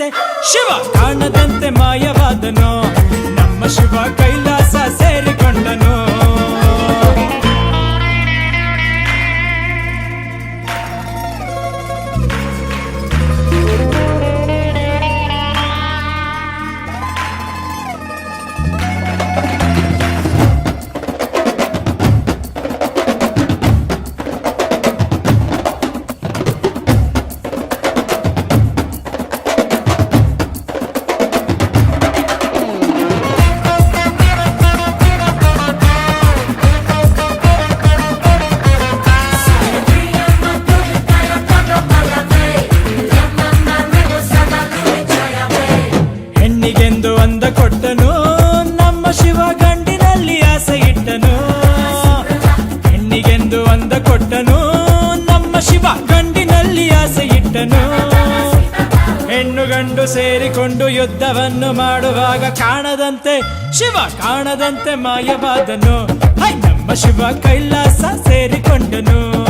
ಕಾಣದಂತೆ ಶಿವ ಕಾಣದಂತೆ ಮಾಯವಾದನು. ನಮ್ಮ ಶಿವ ಕೈಲಾಸ ಸೇರಿಕೊಂಡನು. ಕೊಟ್ಟನು, ನಮ್ಮ ಶಿವ ಗಂಡಿನಲ್ಲಿ ಆಸೆ ಇಟ್ಟನು. ಹೆಣ್ಣಿಗೆಂದು ಅಂದ ಕೊಟ್ಟನು, ನಮ್ಮ ಶಿವ ಗಂಡಿನಲ್ಲಿ ಆಸೆ ಇಟ್ಟನು. ಹೆಣ್ಣು ಗಂಡು ಸೇರಿಕೊಂಡು ಯುದ್ಧವನ್ನು ಮಾಡುವಾಗ ಕಾಣದಂತೆ, ಶಿವ ಕಾಣದಂತೆ ಮಾಯವಾದನು. ಹೈ, ನಮ್ಮ ಶಿವ ಕೈಲಾಸ ಸೇರಿಕೊಂಡನು.